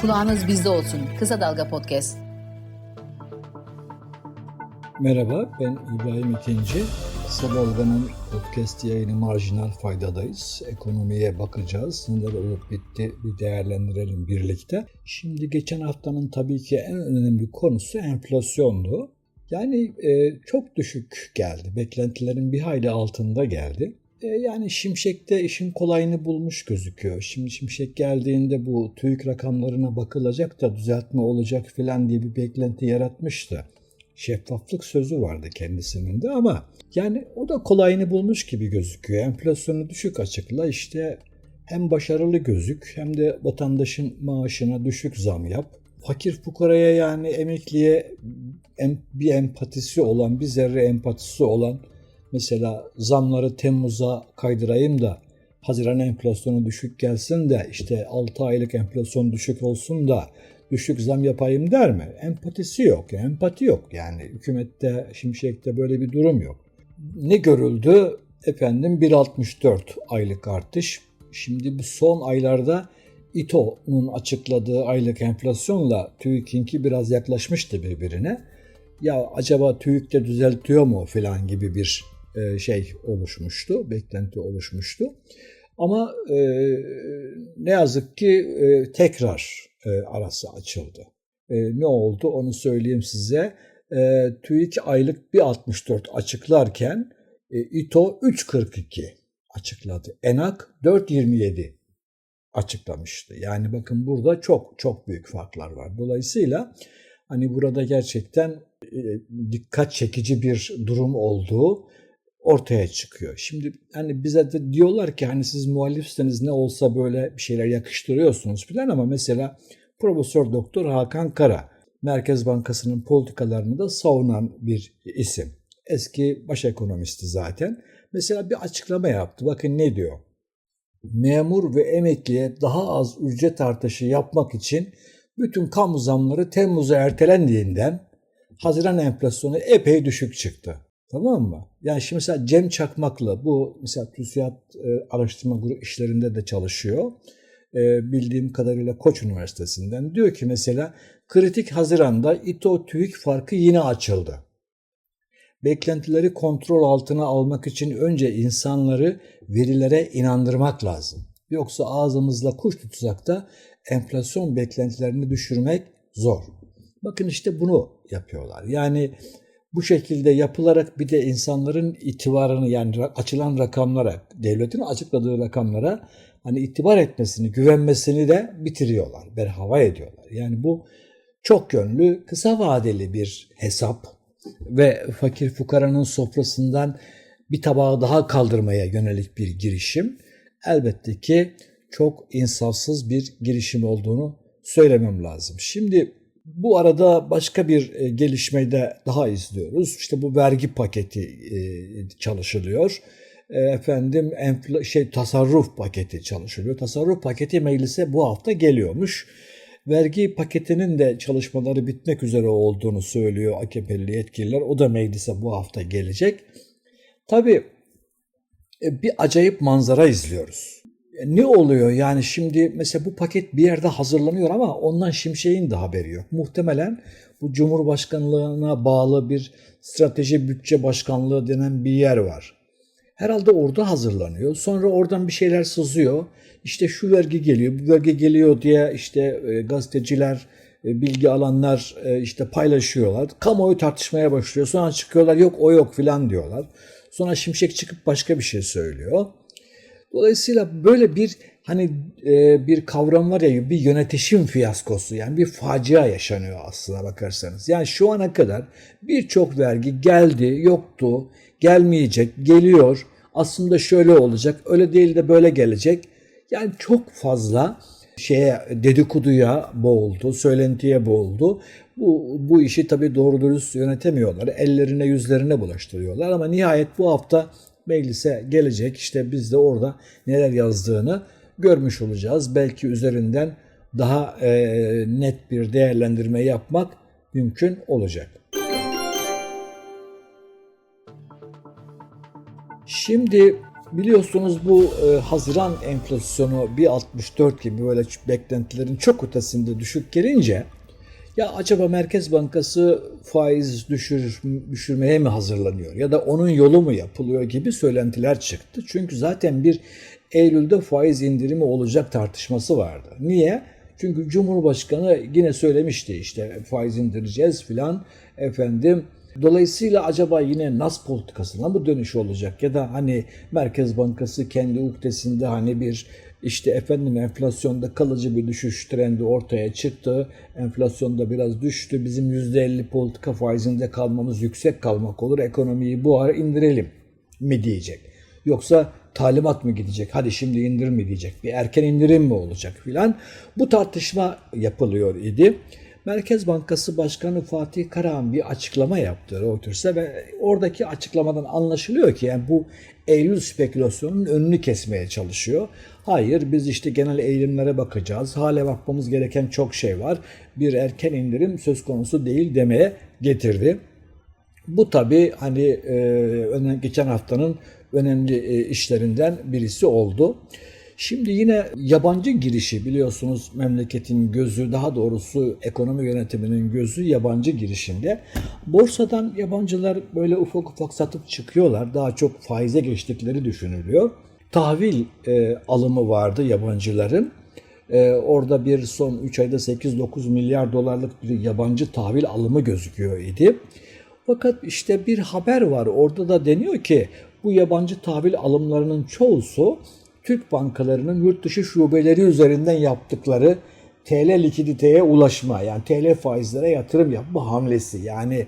Kulağınız bizde olsun. Kısa Dalga Podcast. Merhaba, ben İbrahim İkinci. Kısa Dalga'nın podcast yayını Marjinal Fayda'dayız. Ekonomiye bakacağız. Neler olup bitti bir değerlendirelim birlikte. Şimdi geçen haftanın tabii ki en önemli konusu enflasyondu. Yani e, çok düşük geldi. Beklentilerin bir hayli altında geldi. E, yani Şimşek'te işin kolayını bulmuş gözüküyor. Şimdi Şimşek geldiğinde bu TÜİK rakamlarına bakılacak da düzeltme olacak filan diye bir beklenti yaratmıştı şeffaflık sözü vardı kendisinin de ama yani o da kolayını bulmuş gibi gözüküyor. Enflasyonu düşük açıkla işte hem başarılı gözük hem de vatandaşın maaşına düşük zam yap. Fakir fukaraya yani emekliye bir empatisi olan, bir zerre empatisi olan mesela zamları Temmuz'a kaydırayım da Haziran enflasyonu düşük gelsin de işte 6 aylık enflasyon düşük olsun da düşük zam yapayım der mi? Empatisi yok. Empati yok. Yani hükümette, şimşekte böyle bir durum yok. Ne görüldü? Efendim 1.64 aylık artış. Şimdi bu son aylarda İTO'nun açıkladığı aylık enflasyonla TÜİK'inki biraz yaklaşmıştı birbirine. Ya acaba TÜİK de düzeltiyor mu falan gibi bir şey oluşmuştu, beklenti oluşmuştu. Ama e, ne yazık ki e, tekrar e, arası açıldı. E, ne oldu onu söyleyeyim size. E, TÜİK aylık 1.64 açıklarken e, İTO 3.42 açıkladı. ENAK 4.27 açıklamıştı. Yani bakın burada çok çok büyük farklar var. Dolayısıyla hani burada gerçekten e, dikkat çekici bir durum olduğu ortaya çıkıyor. Şimdi hani bize de diyorlar ki hani siz muhalifseniz ne olsa böyle bir şeyler yakıştırıyorsunuz filan ama mesela Profesör Doktor Hakan Kara Merkez Bankası'nın politikalarını da savunan bir isim. Eski baş ekonomisti zaten. Mesela bir açıklama yaptı. Bakın ne diyor? Memur ve emekliye daha az ücret artışı yapmak için bütün kamu zamları Temmuz'a ertelendiğinden Haziran enflasyonu epey düşük çıktı. Tamam mı? Yani şimdi mesela Cem Çakmaklı bu mesela TÜSİAD e, araştırma grubu işlerinde de çalışıyor. E, bildiğim kadarıyla Koç Üniversitesi'nden. Diyor ki mesela kritik Haziran'da İTO TÜİK farkı yine açıldı. Beklentileri kontrol altına almak için önce insanları verilere inandırmak lazım. Yoksa ağzımızla kuş tutsak da enflasyon beklentilerini düşürmek zor. Bakın işte bunu yapıyorlar. Yani bu şekilde yapılarak bir de insanların itibarını yani açılan rakamlara, devletin açıkladığı rakamlara hani itibar etmesini, güvenmesini de bitiriyorlar, berhava ediyorlar. Yani bu çok yönlü, kısa vadeli bir hesap ve fakir fukaranın sofrasından bir tabağı daha kaldırmaya yönelik bir girişim. Elbette ki çok insafsız bir girişim olduğunu söylemem lazım. Şimdi bu arada başka bir e, gelişmeyi de daha izliyoruz. İşte bu vergi paketi e, çalışılıyor. E, efendim enfla, şey tasarruf paketi çalışılıyor. Tasarruf paketi meclise bu hafta geliyormuş. Vergi paketinin de çalışmaları bitmek üzere olduğunu söylüyor AKP'li yetkililer. O da meclise bu hafta gelecek. Tabii bir acayip manzara izliyoruz ne oluyor yani şimdi mesela bu paket bir yerde hazırlanıyor ama ondan Şimşek'in de haberi yok. Muhtemelen bu Cumhurbaşkanlığına bağlı bir strateji bütçe başkanlığı denen bir yer var. Herhalde orada hazırlanıyor. Sonra oradan bir şeyler sızıyor. İşte şu vergi geliyor, bu vergi geliyor diye işte e, gazeteciler, e, bilgi alanlar e, işte paylaşıyorlar. Kamuoyu tartışmaya başlıyor. Sonra çıkıyorlar yok o yok filan diyorlar. Sonra Şimşek çıkıp başka bir şey söylüyor. Dolayısıyla böyle bir hani e, bir kavram var ya bir yönetişim fiyaskosu yani bir facia yaşanıyor aslına bakarsanız. Yani şu ana kadar birçok vergi geldi, yoktu, gelmeyecek, geliyor. Aslında şöyle olacak, öyle değil de böyle gelecek. Yani çok fazla şeye dedikoduya boğuldu, söylentiye boğuldu. Bu, bu işi tabii doğru dürüst yönetemiyorlar. Ellerine yüzlerine bulaştırıyorlar ama nihayet bu hafta meclise gelecek. İşte biz de orada neler yazdığını görmüş olacağız. Belki üzerinden daha e, net bir değerlendirme yapmak mümkün olacak. Şimdi Biliyorsunuz bu e, Haziran enflasyonu 1.64 gibi böyle beklentilerin çok ötesinde düşük gelince ya acaba Merkez Bankası faiz düşür, düşürmeye mi hazırlanıyor ya da onun yolu mu yapılıyor gibi söylentiler çıktı. Çünkü zaten bir Eylül'de faiz indirimi olacak tartışması vardı. Niye? Çünkü Cumhurbaşkanı yine söylemişti işte faiz indireceğiz filan efendim. Dolayısıyla acaba yine nas politikasına mı dönüş olacak ya da hani Merkez Bankası kendi uhdesinde hani bir işte efendim enflasyonda kalıcı bir düşüş trendi ortaya çıktı. Enflasyonda biraz düştü. Bizim %50 politika faizinde kalmamız yüksek kalmak olur. Ekonomiyi bu ara indirelim mi diyecek. Yoksa talimat mı gidecek? Hadi şimdi indir mi diyecek. Bir erken indirim mi olacak filan. Bu tartışma yapılıyor idi. Merkez Bankası Başkanı Fatih Karahan bir açıklama yaptı Reuters'a ve oradaki açıklamadan anlaşılıyor ki yani bu Eylül spekülasyonunun önünü kesmeye çalışıyor. Hayır biz işte genel eğilimlere bakacağız. Hala bakmamız gereken çok şey var. Bir erken indirim söz konusu değil demeye getirdi. Bu tabi hani e, geçen haftanın önemli e, işlerinden birisi oldu. Şimdi yine yabancı girişi biliyorsunuz memleketin gözü daha doğrusu ekonomi yönetiminin gözü yabancı girişinde. Borsadan yabancılar böyle ufak ufak satıp çıkıyorlar. Daha çok faize geçtikleri düşünülüyor. Tahvil e, alımı vardı yabancıların. E, orada bir son 3 ayda 8-9 milyar dolarlık bir yabancı tahvil alımı gözüküyor idi. Fakat işte bir haber var. Orada da deniyor ki bu yabancı tahvil alımlarının çoğusu Türk bankalarının yurt dışı şubeleri üzerinden yaptıkları TL likiditeye ulaşma yani TL faizlere yatırım yapma hamlesi. Yani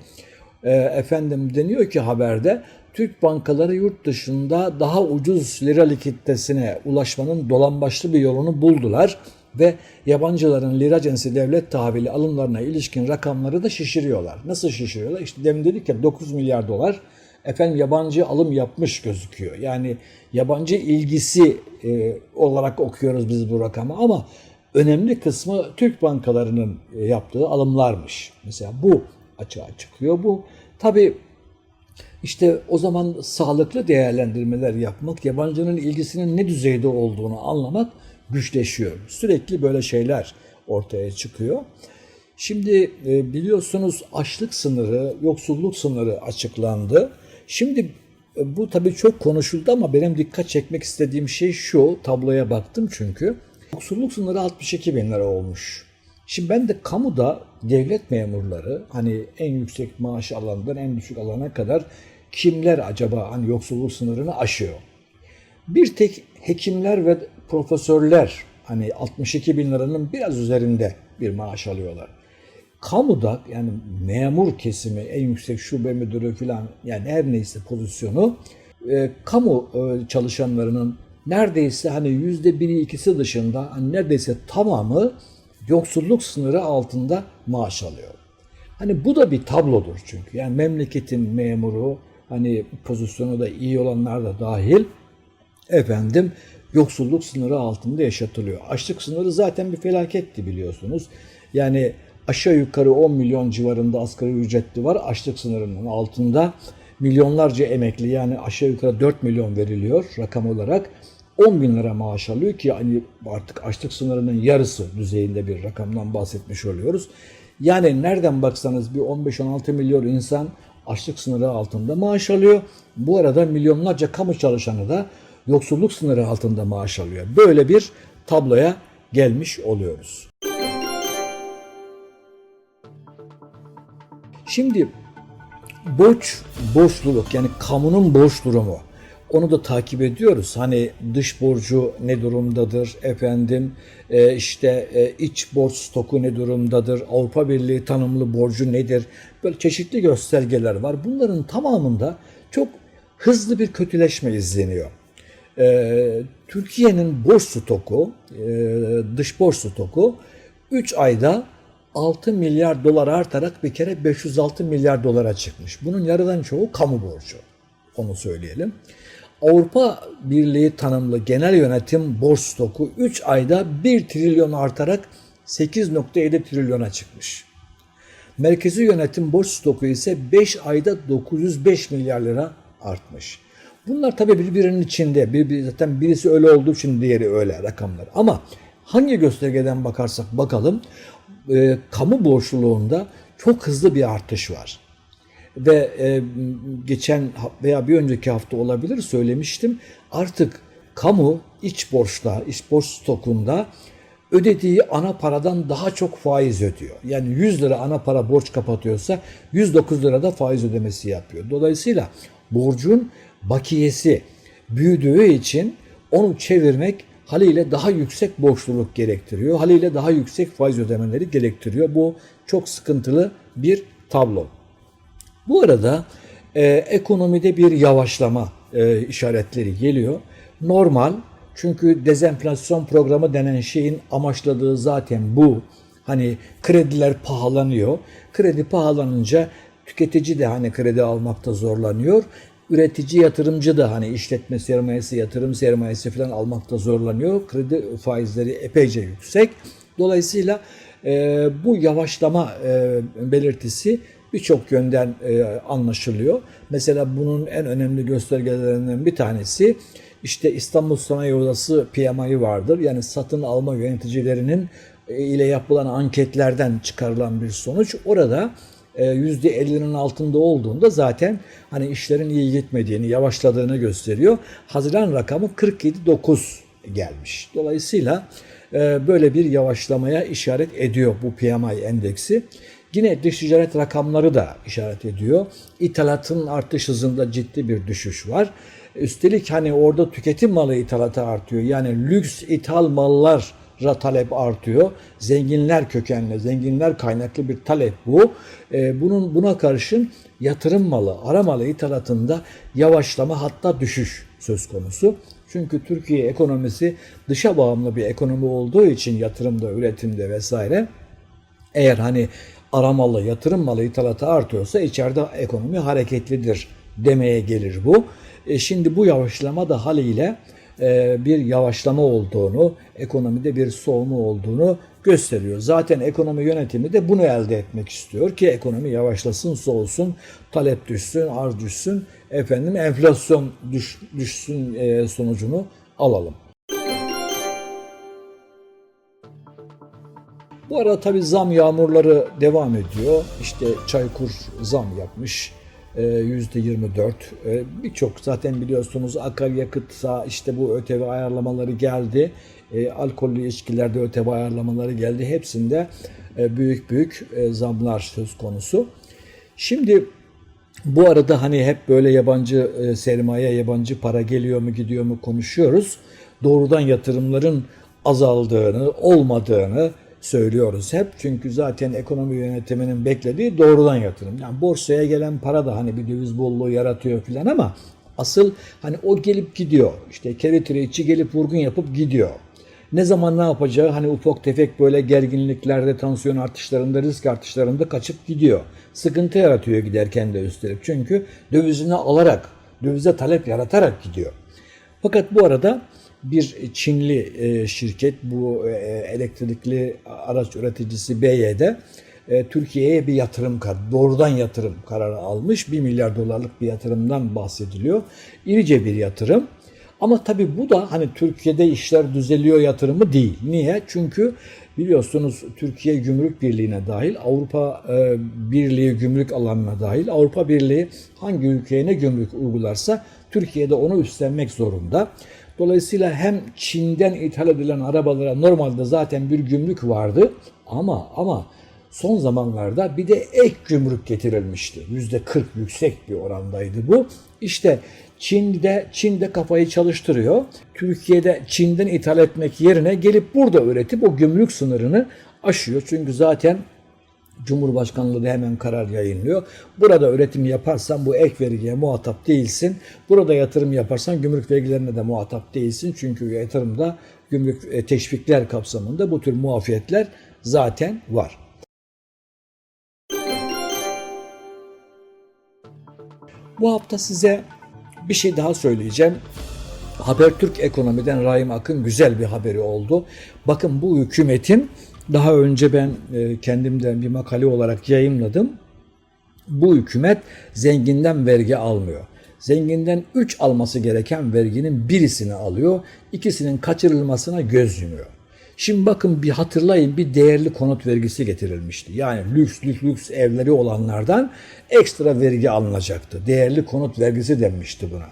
e, efendim deniyor ki haberde Türk bankaları yurt dışında daha ucuz lira likiditesine ulaşmanın dolambaçlı bir yolunu buldular ve yabancıların lira cinsi devlet tahvili alımlarına ilişkin rakamları da şişiriyorlar. Nasıl şişiriyorlar? İşte demin dedik ya 9 milyar dolar efendim yabancı alım yapmış gözüküyor. Yani yabancı ilgisi e, olarak okuyoruz biz bu rakamı ama önemli kısmı Türk bankalarının e, yaptığı alımlarmış. Mesela bu açığa çıkıyor. Bu tabii işte o zaman sağlıklı değerlendirmeler yapmak, yabancının ilgisinin ne düzeyde olduğunu anlamak güçleşiyor. Sürekli böyle şeyler ortaya çıkıyor. Şimdi e, biliyorsunuz açlık sınırı, yoksulluk sınırı açıklandı. Şimdi e, bu tabii çok konuşuldu ama benim dikkat çekmek istediğim şey şu, tabloya baktım çünkü. Yoksulluk sınırı 62 bin lira olmuş. Şimdi ben de kamuda devlet memurları hani en yüksek maaş alanından en düşük alana kadar kimler acaba hani yoksulluk sınırını aşıyor? Bir tek hekimler ve profesörler hani 62 bin liranın biraz üzerinde bir maaş alıyorlar. Kamuda yani memur kesimi en yüksek şube müdürü falan yani her neyse pozisyonu e, kamu e, çalışanlarının neredeyse hani yüzde biri ikisi dışında hani neredeyse tamamı yoksulluk sınırı altında maaş alıyor. Hani bu da bir tablodur çünkü. Yani memleketin memuru hani pozisyonu da iyi olanlar da dahil efendim yoksulluk sınırı altında yaşatılıyor. Açlık sınırı zaten bir felaketti biliyorsunuz. Yani aşağı yukarı 10 milyon civarında asgari ücretli var. Açlık sınırının altında milyonlarca emekli yani aşağı yukarı 4 milyon veriliyor rakam olarak. 10 bin lira maaş alıyor ki hani artık açlık sınırının yarısı düzeyinde bir rakamdan bahsetmiş oluyoruz. Yani nereden baksanız bir 15-16 milyon insan açlık sınırı altında maaş alıyor. Bu arada milyonlarca kamu çalışanı da yoksulluk sınırı altında maaş alıyor. Böyle bir tabloya gelmiş oluyoruz. Şimdi borç, borçluluk yani kamunun borç durumu onu da takip ediyoruz. Hani dış borcu ne durumdadır efendim e, işte e, iç borç stoku ne durumdadır Avrupa Birliği tanımlı borcu nedir böyle çeşitli göstergeler var. Bunların tamamında çok hızlı bir kötüleşme izleniyor. E, Türkiye'nin borç stoku dış borç stoku 3 ayda 6 milyar dolar artarak bir kere 506 milyar dolara çıkmış. Bunun yarıdan çoğu kamu borcu. Onu söyleyelim. Avrupa Birliği tanımlı genel yönetim borç stoku 3 ayda 1 trilyon artarak 8.7 trilyona çıkmış. Merkezi yönetim borç stoku ise 5 ayda 905 milyar lira artmış. Bunlar tabii birbirinin içinde. Bir, zaten birisi öyle olduğu için diğeri öyle rakamlar. Ama hangi göstergeden bakarsak bakalım e, kamu borçluluğunda çok hızlı bir artış var. Ve e, geçen veya bir önceki hafta olabilir söylemiştim. Artık kamu iç borçlar, iç borç stokunda ödediği ana paradan daha çok faiz ödüyor. Yani 100 lira ana para borç kapatıyorsa 109 lira da faiz ödemesi yapıyor. Dolayısıyla borcun bakiyesi büyüdüğü için onu çevirmek haliyle daha yüksek borçluluk gerektiriyor. Haliyle daha yüksek faiz ödemeleri gerektiriyor. Bu çok sıkıntılı bir tablo. Bu arada e, ekonomide bir yavaşlama e, işaretleri geliyor. Normal çünkü dezenflasyon programı denen şeyin amaçladığı zaten bu. Hani krediler pahalanıyor. Kredi pahalanınca tüketici de hani kredi almakta zorlanıyor. Üretici yatırımcı da hani işletme sermayesi, yatırım sermayesi falan almakta zorlanıyor. Kredi faizleri epeyce yüksek. Dolayısıyla e, bu yavaşlama e, belirtisi birçok yönden e, anlaşılıyor. Mesela bunun en önemli göstergelerinden bir tanesi işte İstanbul Sanayi Odası PMI vardır. Yani satın alma yöneticilerinin e, ile yapılan anketlerden çıkarılan bir sonuç. Orada %50'nin altında olduğunda zaten hani işlerin iyi gitmediğini, yavaşladığını gösteriyor. Haziran rakamı 47.9 gelmiş. Dolayısıyla e, böyle bir yavaşlamaya işaret ediyor bu PMI endeksi. Yine dış ticaret rakamları da işaret ediyor. İthalatın artış hızında ciddi bir düşüş var. Üstelik hani orada tüketim malı ithalatı artıyor. Yani lüks ithal mallar talep artıyor. Zenginler kökenli, zenginler kaynaklı bir talep bu. Ee, bunun buna karşın yatırım malı, ara malı ithalatında yavaşlama hatta düşüş söz konusu. Çünkü Türkiye ekonomisi dışa bağımlı bir ekonomi olduğu için yatırımda, üretimde vesaire eğer hani aramalı, yatırım malı ithalatı artıyorsa içeride ekonomi hareketlidir demeye gelir bu. E şimdi bu yavaşlama da haliyle bir yavaşlama olduğunu, ekonomide bir soğuma olduğunu gösteriyor. Zaten ekonomi yönetimi de bunu elde etmek istiyor ki ekonomi yavaşlasın, soğusun, talep düşsün, arz düşsün, efendim enflasyon düş, düşsün e, sonucunu alalım. Bu arada tabii zam yağmurları devam ediyor. İşte Çaykur zam yapmış. E, Yüzde 24. E, Birçok zaten biliyorsunuz akaryakıtsa işte bu ÖTV ayarlamaları geldi. E, Alkollü içkilerde ÖTV ayarlamaları geldi. Hepsinde e, büyük büyük e, zamlar söz konusu. Şimdi bu arada hani hep böyle yabancı e, sermaye, yabancı para geliyor mu gidiyor mu konuşuyoruz. Doğrudan yatırımların azaldığını, olmadığını söylüyoruz hep. Çünkü zaten ekonomi yönetiminin beklediği doğrudan yatırım. Yani borsaya gelen para da hani bir döviz bolluğu yaratıyor filan ama asıl hani o gelip gidiyor. İşte carry trade'çi gelip vurgun yapıp gidiyor. Ne zaman ne yapacağı hani ufak tefek böyle gerginliklerde, tansiyon artışlarında, risk artışlarında kaçıp gidiyor. Sıkıntı yaratıyor giderken de üstelik. Çünkü dövizini alarak, dövize talep yaratarak gidiyor. Fakat bu arada bir Çinli e, şirket bu e, elektrikli araç üreticisi BYD e, Türkiye'ye bir yatırım kar, doğrudan yatırım kararı almış. 1 milyar dolarlık bir yatırımdan bahsediliyor. İrice bir yatırım. Ama tabii bu da hani Türkiye'de işler düzeliyor yatırımı değil. Niye? Çünkü biliyorsunuz Türkiye Gümrük Birliği'ne dahil, Avrupa Birliği gümrük alanına dahil, Avrupa Birliği hangi ülkeye ne gümrük uygularsa Türkiye'de onu üstlenmek zorunda. Dolayısıyla hem Çin'den ithal edilen arabalara normalde zaten bir gümrük vardı ama ama son zamanlarda bir de ek gümrük getirilmişti. Yüzde 40 yüksek bir orandaydı bu. İşte Çin'de Çin'de kafayı çalıştırıyor. Türkiye'de Çin'den ithal etmek yerine gelip burada üretip o gümrük sınırını aşıyor. Çünkü zaten Cumhurbaşkanlığı hemen karar yayınlıyor. Burada üretim yaparsan bu ek vergiye muhatap değilsin. Burada yatırım yaparsan gümrük vergilerine de muhatap değilsin. Çünkü yatırımda gümrük e, teşvikler kapsamında bu tür muafiyetler zaten var. Bu hafta size bir şey daha söyleyeceğim. Habertürk Ekonomi'den Rahim Akın güzel bir haberi oldu. Bakın bu hükümetin daha önce ben e, kendimden bir makale olarak yayınladım. Bu hükümet zenginden vergi almıyor. zenginden 3 alması gereken verginin birisini alıyor, ikisinin kaçırılmasına göz yumuyor. Şimdi bakın bir hatırlayın bir değerli konut vergisi getirilmişti. Yani lüks lüks lüks evleri olanlardan ekstra vergi alınacaktı. Değerli konut vergisi denmişti buna.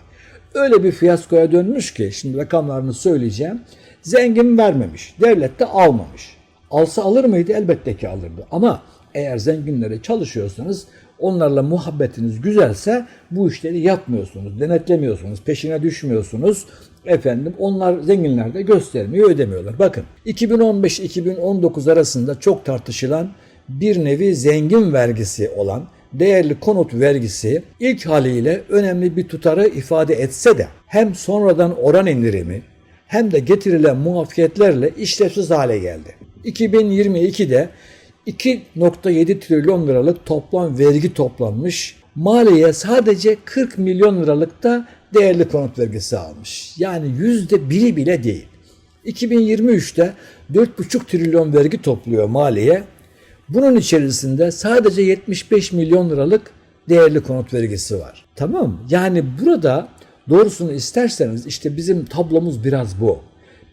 Öyle bir fiyaskoya dönmüş ki şimdi rakamlarını söyleyeceğim. Zengin vermemiş, devlet de almamış. Alsa alır mıydı? Elbette ki alırdı. Ama eğer zenginlere çalışıyorsanız onlarla muhabbetiniz güzelse bu işleri yapmıyorsunuz, denetlemiyorsunuz, peşine düşmüyorsunuz. Efendim onlar zenginler de göstermiyor, ödemiyorlar. Bakın 2015-2019 arasında çok tartışılan bir nevi zengin vergisi olan değerli konut vergisi ilk haliyle önemli bir tutarı ifade etse de hem sonradan oran indirimi hem de getirilen muafiyetlerle işlevsiz hale geldi. 2022'de 2.7 trilyon liralık toplam vergi toplanmış. Maliye sadece 40 milyon liralık da değerli konut vergisi almış. Yani yüzde biri bile değil. 2023'te 4,5 trilyon vergi topluyor maliye. Bunun içerisinde sadece 75 milyon liralık değerli konut vergisi var. Tamam mı? Yani burada doğrusunu isterseniz işte bizim tablomuz biraz bu.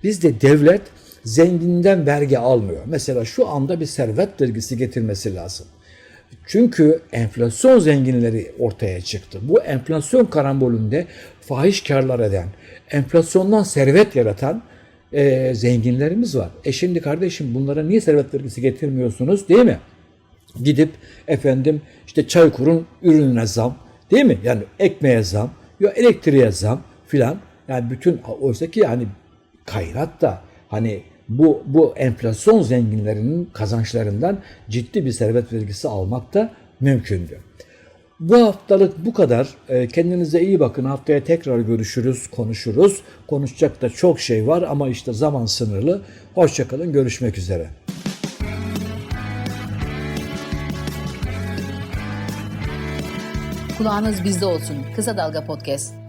Bizde devlet zenginden vergi almıyor. Mesela şu anda bir servet vergisi getirmesi lazım. Çünkü enflasyon zenginleri ortaya çıktı. Bu enflasyon karambolünde fahiş karlar eden, enflasyondan servet yaratan e, zenginlerimiz var. E şimdi kardeşim bunlara niye servet vergisi getirmiyorsunuz değil mi? Gidip efendim işte Çaykur'un ürününe zam değil mi? Yani ekmeğe zam, ya elektriğe zam filan. Yani bütün oysa ki yani kaynak da hani bu bu enflasyon zenginlerinin kazançlarından ciddi bir servet vergisi almak da mümkündü. Bu haftalık bu kadar. Ee, Kendinize iyi bakın. Haftaya tekrar görüşürüz, konuşuruz. Konuşacak da çok şey var ama işte zaman sınırlı. Hoşçakalın, görüşmek üzere. Kulağınız bizde olsun. Kısa Dalga Podcast.